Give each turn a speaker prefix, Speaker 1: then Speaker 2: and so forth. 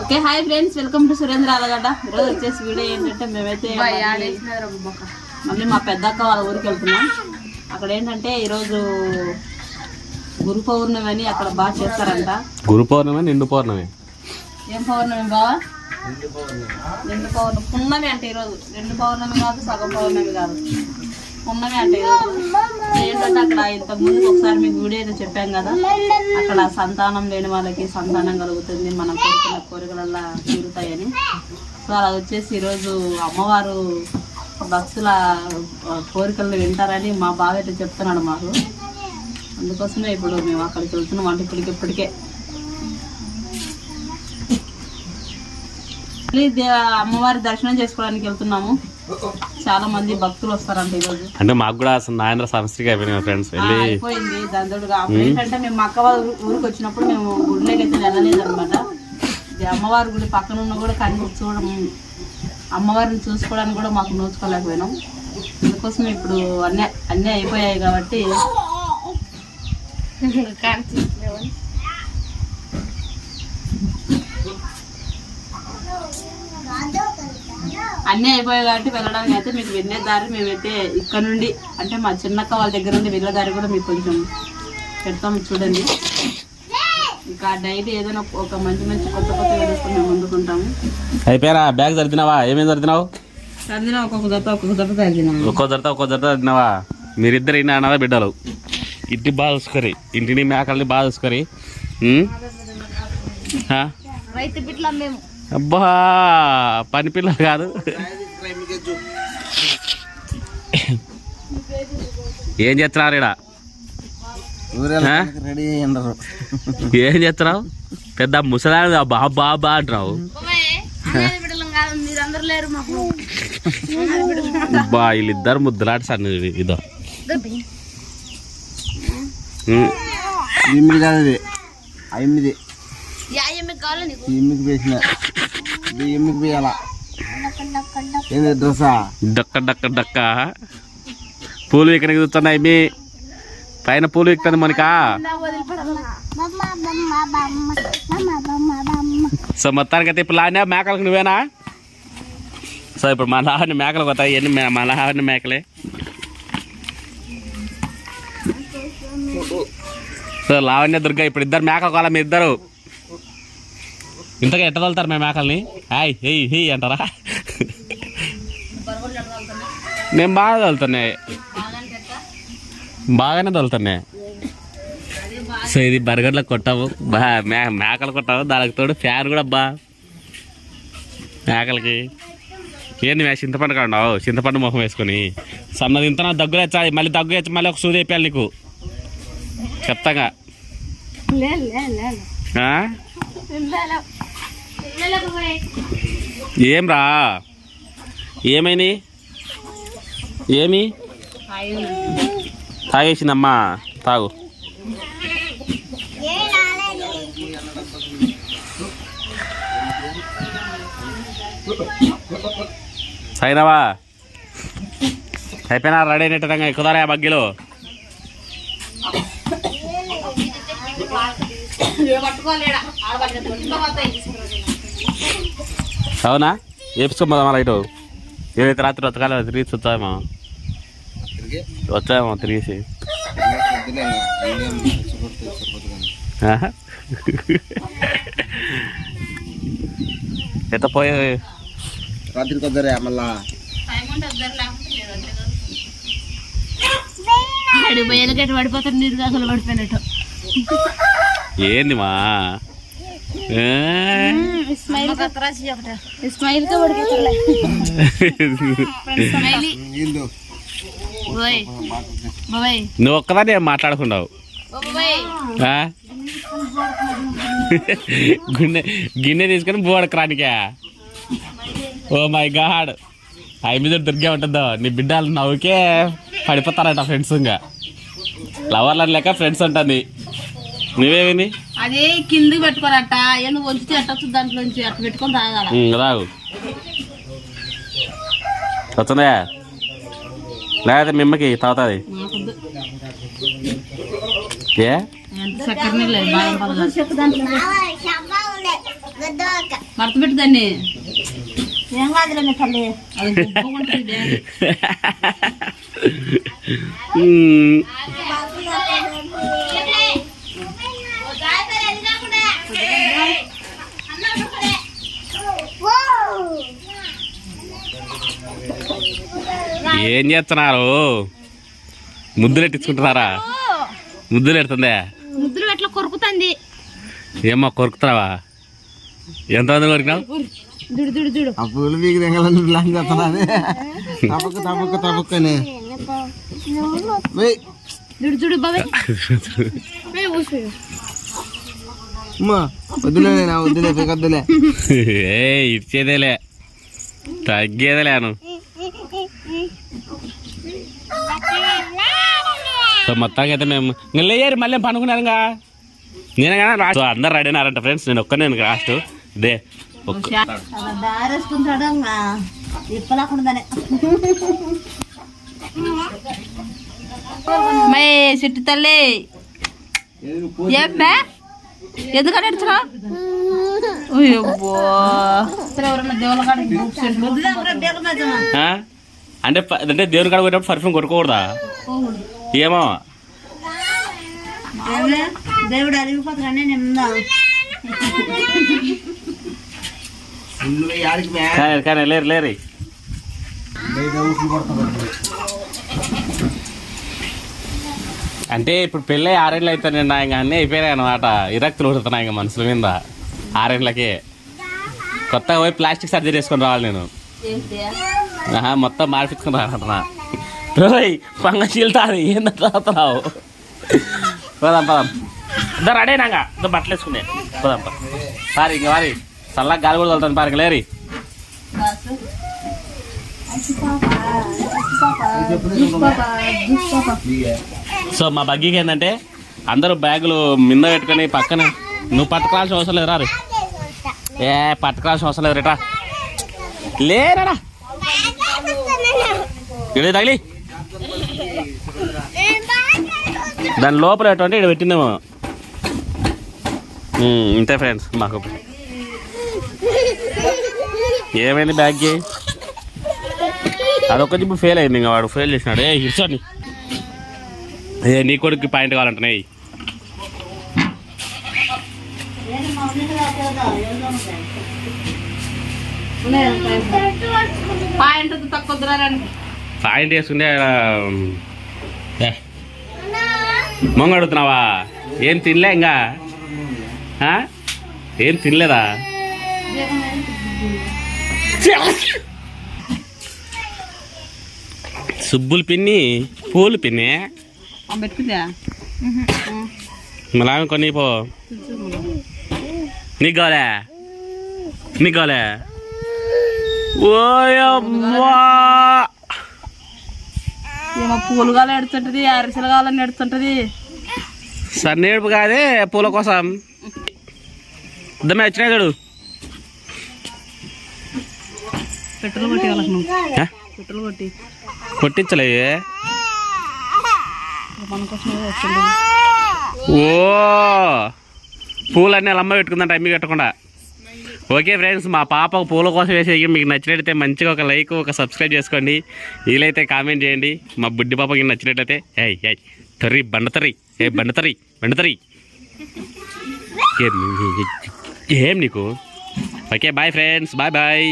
Speaker 1: Okay hi friends welcome to Surendra Alagadda. ఈరోజు వచ్చేసి video ఏంటంటే మేమైతే మళ్ళీ- మా పెద్దక్క వాళ్ళ ఊరికి వెళ్తున్నాం. అక్కడ ఏంటంటే ఈరోజు గురు పౌర్ణమి అని అక్కడ బాగా చేస్తారంట.
Speaker 2: గురు పౌర్ణమి నిండు పౌర్ణమి.
Speaker 1: ఏం పౌర్ణమి బావా? రెండు పౌర్ణమి. పున్నమి అంటే ఈరోజు. రెండు పౌర్ణమి కాదు సగం పౌర్ణమి కాదు. ఉన్నవే అంటే ఏంటంటే అక్కడ ఇంత ముందు ఒకసారి మీకు వీడియో అయితే చెప్పాం కదా అక్కడ సంతానం లేని వాళ్ళకి సంతానం కలుగుతుంది మనం కోరుకున్న కోరికలల్లా తీరుతాయని. సో అలా వచ్చేసి ఈరోజు అమ్మవారు భక్తుల కోరికలను వింటారని మా బావ అయితే చెప్తున్నాడు మాకు. అందుకోసమే ఇప్పుడు మేము అక్కడికి వెళ్తున్నాం అంటే ఇప్పటికి ఇప్పటికే. మళ్ళీ అమ్మవారి దర్శనం చేసుకోవడానికి వెళ్తున్నాము. చాలా మంది భక్తులు వస్తారంట ఈరోజు.
Speaker 2: అంటే మాకు కూడా అసలు నాయన సమస్యగా అయిపోయినాయి ఫ్రెండ్స్ వెళ్ళి
Speaker 1: అయిపోయింది దందుడుగా. అప్పుడు ఏంటంటే మేము అక్క వాళ్ళ ఊరికి వచ్చినప్పుడు మేము గుడిలోకి అయితే వెళ్ళలేదు అనమాట అమ్మవారి గుడి పక్కన ఉన్న కూడా కని చూడడం అమ్మవారిని చూసుకోవడానికి కూడా మాకు నోచుకోలేకపోయినాం. అందుకోసం ఇప్పుడు అన్నీ అన్నీ అయిపోయాయి కాబట్టి అన్నీ అయిపోయాయి కాబట్టి వెళ్ళడానికి అయితే మీకు వెళ్ళే దారి మేమైతే ఇక్కడ నుండి అంటే మా చిన్నక్క వాళ్ళ దగ్గర నుండి వెళ్ళే దారి కూడా మీకు కొంచెం పెడతాం చూడండి. ఇంకా డైలీ ఏదైనా ఒక మంచి మంచి కొత్త కొత్త వేసుకొని మేము ముందుకుంటాము
Speaker 2: అయిపోయారా? బ్యాగ్ సర్దినావా? ఏమేమి సర్దినావు?
Speaker 1: సందిన ఒక్కొక్క జత ఒక్కొక్క జత తగ్గినాము
Speaker 2: ఒక్కో జరత ఒక్కో జరత సర్దినావా? మీరిద్దరు ఇన్న అన్నదా బిడ్డలు? ఇంటి బాగా చూసుకొని ఇంటిని మేకల్ని బాగా చూసుకొని?
Speaker 3: రైతు మేము.
Speaker 2: అబ్బా పని పిల్లలు కాదు. ఏం చేస్తున్నారు ఇక్కడ ఏం చేస్తున్నావు? పెద్ద ముసలాడు బా బా బా అంటున్నావు. బా వీళ్ళిద్దరు ముద్దులాట సన్ని ఇదో.
Speaker 4: ఎనిమిది కాదు ఎనిమిది వేసిన వేయాల ఏంది డ్రెస్సా
Speaker 2: డక్క డక్క డక్క. పూలు ఇక్కడ చూస్తున్నాయి మీ? పైన పూలు ఎక్కుతుంది మనకా? సో మొత్తానికి అయితే ఇప్పుడు లానే మేకలకు నువ్వేనా? సో ఇప్పుడు మా మేకలు పోతాయి ఎన్ని మే- లావని మేకలే. సో లావణ్య దుర్గా ఇప్పుడు ఇద్దరు మేకలు కావాలా మీ ఇద్దరు? ఇంతగా ఎట్ట తోలుతారు మేము మేకల్ని? హాయ్ హెయ్ హెయ్ అంటారా? నేను బాగా తోలుతున్నాయి బాగానే తోలుతున్నాయి సో ఇది బర్గర్లో కొట్టాము. బా మే మేకలు కొట్టాము. దానికి తోడు ఫ్యాన్ కూడా బా. మేకలకి. ఏంది మే చింతపండు కాండావు చింతపండు ముఖం వేసుకొని. సన్నది ఇంత దగ్గర వచ్చాయి మళ్ళీ దగ్గర వచ్చి మళ్ళీ ఒక సూది వేయాలి నీకు. చెప్తాగా? ఏం రా ఏమైంది? ఏమి? తాగేసిందమ్మా. తాగు. సైనవా? అయిపోయినా రెడీ అయినట్టుగా ఎక్కుదారా బగ్గిలో? అవునా? వేపించుకోమా మళ్ళీ ఇటు? ఏదైతే రాత్రి వచ్చకాలి తిరిగి వచ్చామో వచ్చామో తిరిగేసి. ఎట్ట పోయే?
Speaker 4: రాత్రికి వద్దరే మళ్ళా.
Speaker 3: ఎలుగట్టు పడిపోతారు? నీరు అసలు పడిపోయినట్టు.
Speaker 2: ఏంది మా?
Speaker 3: ఇస్మాయిల్ ఇస్మాయిల్
Speaker 2: నువ్వు ఒక్కదాన్ని ఏం మాట్లాడుకున్నావు? గిన్నె గిన్నె తీసుకొని బోడకు రానికా ఓ మై గాడ్. అవి మీద దుర్గే ఉంటుందో. నీ బిడ్డలు నవ్వుకే పడిపోతారట ఫ్రెండ్స్ ఇంకా. లవర్లని లెక్క ఫ్రెండ్స్ ఉంటుంది నువ్వేమింది
Speaker 1: అది కిందికి పెట్టుకోరట. ఎందుకు వంచితే ఎట్టొచ్చు దాంట్లోంచి? అట్లా పెట్టుకొని తాగాల.
Speaker 2: రాగు. వస్తుందా లేకపోతే మిమ్మకి తాగుతుంది? ఏ?
Speaker 1: మడత
Speaker 3: ఏం కాదులే తల్లి.
Speaker 1: అది
Speaker 2: ఏం చేస్తున్నారు? ముద్దులు ఎట్టించుకుంటున్నారా ముద్దులు ఎడుతుందే
Speaker 3: ముద్దులు ఎట్లా కొరుకుతుంది?
Speaker 2: ఏమ్మా కొరుకుతున్నావా? ఎంతమంది కొరికినావు?
Speaker 3: దుడు దుడు దుడు.
Speaker 4: ఆ పూలు మీకు దిగాలని ప్లాన్ వద్దులే నా వద్దులే పీకొద్దులే.
Speaker 2: ఏ ఇచ్చేదేలే. తగ్గేదేలేను సో మొత్తానికి అయితే మేము ఇంకా లేయరు మళ్ళీ పనుకున్నారుగా. నేనే కానీ లాస్ట్ అందరు రెడీ అయినారంట ఫ్రెండ్స్ నేను ఒక్కనే లాస్ట్ ఇదే. ఒక్క
Speaker 1: మై సిట్టు తల్లి. ఏం బే?
Speaker 2: అంటే అంటే దేవుని కాడ పోయినప్పుడు పర్ఫ్యూమ్ కొట్టుకోకూడదా ఏమో?
Speaker 3: దేవుడు
Speaker 2: కానీ కానీ లేరు లేరు. అంటే ఇప్పుడు పెళ్ళి ఆరేళ్ళు అవుతాను నిన్న ఇంకా అన్నీ అయిపోయినాయి అనమాట ఇరక్తులు ఉడుతున్నాయి ఇంకా మనుషుల మీద ఆరేళ్ళకి. కొత్తగా పోయి ప్లాస్టిక్ సర్జరీ చేసుకొని రావాలి నేను. మొత్తం మార్పించుకుని రానంటున్నా రోయ్ పంగ చీల్తాది ఏందంటే రాతున్నావు పోదాం పదాం ఇద్దరు అడేనాక ఇద్దరు బట్టలు వేసుకునే పోదాం పద సారీ ఇంక వారి చల్లగా గాలి కూడా తగులుతుంది పారికి లేరి సో మా బగ్గీకి ఏంటంటే అందరూ బ్యాగులు మింద పెట్టుకొని పక్కన నువ్వు పట్టుకోవాల్సిన అవసరం లేదు రా ఏ పట్టుకోవాల్సిన అవసరం లేదు రేటా లేరా ఇడే తగిలి. దాని లోపల ఎటువంటి ఇక్కడ పెట్టిందేమో. ఇంతే ఫ్రెండ్స్ మాకు. ఏమైంది బ్యాగ్కి అదొక ఇప్పుడు ఫెయిల్ అయింది ఇంకా వాడు ఫెయిల్ చేసినాడు. ఏ ఇర్చండి ఏ నీ కొడుకు పాయింట్ కావాలంటున్నాయి
Speaker 1: పాయింట్
Speaker 2: వేసుకుంటే ఆ, ఏ, తినలే ఇంకా? ఏం తినలేదా? సుబ్బులు పిన్ని పూలు పిన్ని. మళ్ళీ కొన్ని పో. నీకు కావాలే? నీకు కావాలే? ఓయమ్మా
Speaker 1: ఏమో పూలు కాలం ఎడుతుంటది అరిసెలు కావాలని ఎడుతుంటది.
Speaker 2: సన్నేడుపు కాదే పూల కోసం. ఇద్దమే వచ్చినాయి చూడు.
Speaker 1: పెట్రోల్ కొట్టి? పెట్రోల్ కొట్టి.
Speaker 2: కొట్టించలే ఓ! పూలన్నీ అమ్మ పెట్టుకుందంట అమ్మి కట్టకుండా. ఓకే ఫ్రెండ్స్ మా పాప పూల కోసం వేసే మీకు నచ్చినట్లయితే మంచిగా ఒక లైక్ ఒక సబ్స్క్రైబ్ చేసుకోండి. వీలైతే కామెంట్ చేయండి. మా బుడ్డి పాపకి నచ్చినట్లయితే ఏయ్ ఏయ్ తర్రి బండతరి ఏ బండతరి బండతరి ఏం నీకు? Okay bye friends bye bye